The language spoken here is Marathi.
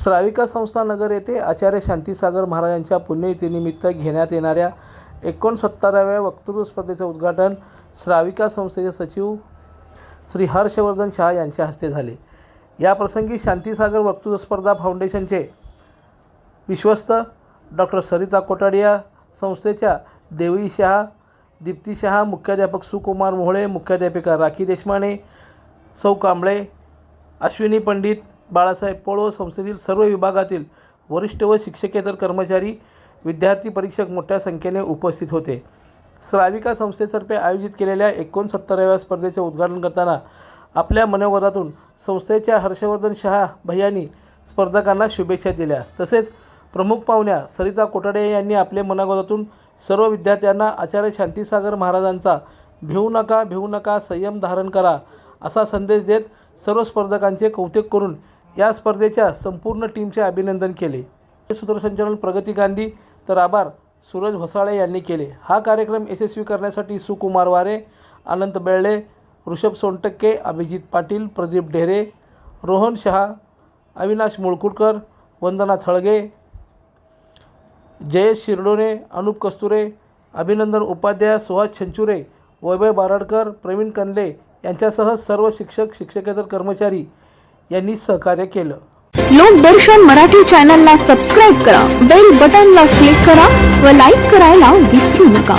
श्राविका संस्था नगर येथे आचार्य शांतीसागर महाराजांच्या पुण्यतिनिमित्त घेण्यात येणाऱ्या एकोणसत्तराव्या वक्तृत्व स्पर्धेचं उद्घाटन श्राविका संस्थेचे सचिव श्री हर्षवर्धन शहा यांच्या हस्ते झाले. या प्रसंगी शांतीसागर वक्तृत्व स्पर्धा फाउंडेशनचे विश्वस्त डॉक्टर सरिता कोटाडिया संस्थेच्या देवी शहा दीप्ती शहा मुख्याध्यापक सुकुमार मोहळे मुख्याध्यापिका राखी देशमाने सौ कांबळे अश्विनी पंडित बाळासाहेब पोळो संस्थेतील सर्व विभागातील वरिष्ठ व शिक्षकेतर कर्मचारी विद्यार्थी परीक्षक मोठ्या संख्येने उपस्थित होते. श्राविका संस्थेतर्फे आयोजित केलेल्या एकोणसत्तराव्या स्पर्धेचे उद्घाटन करताना आपल्या मनोगतातून संस्थेच्या हर्षवर्धन शहा भैयांनी स्पर्धकांना शुभेच्छा दिल्या. तसेच प्रमुख पाहुण्या सरिता कोटाडे यांनी आपल्या मनोगतातून सर्व विद्यार्थ्यांना आचार्य शांतीसागर महाराजांचा भिवू नका भिवू नका संयम धारण करा असा संदेश देत सर्व स्पर्धकांचे कौतुक करून या स्पर्धेच्या संपूर्ण टीमचे अभिनंदन केले. सूत्रसंचालन प्रगती गांधी तर आभार सूरज भसाळे यांनी केले. हा कार्यक्रम यशस्वी करण्यासाठी सुकुमार वारे अनंत बेळले ऋषभ सोनटक्के अभिजित पाटील प्रदीप ढेरे रोहन शहा अविनाश मुळकुटकर वंदना थळगे जयेश शिरडोने अनुप कस्तुरे अभिनंदन उपाध्याय सुहास छंचुरे वैभव बारडकर प्रवीण कंदले यांच्यासह सर्व शिक्षक शिक्षकेतर कर्मचारी यांनी सहकार्य केलं. लोकदर्शन मराठी चॅनलला सबस्क्राईब करा बेल बटनला क्लिक करा व लाईक करायला विसरू नका.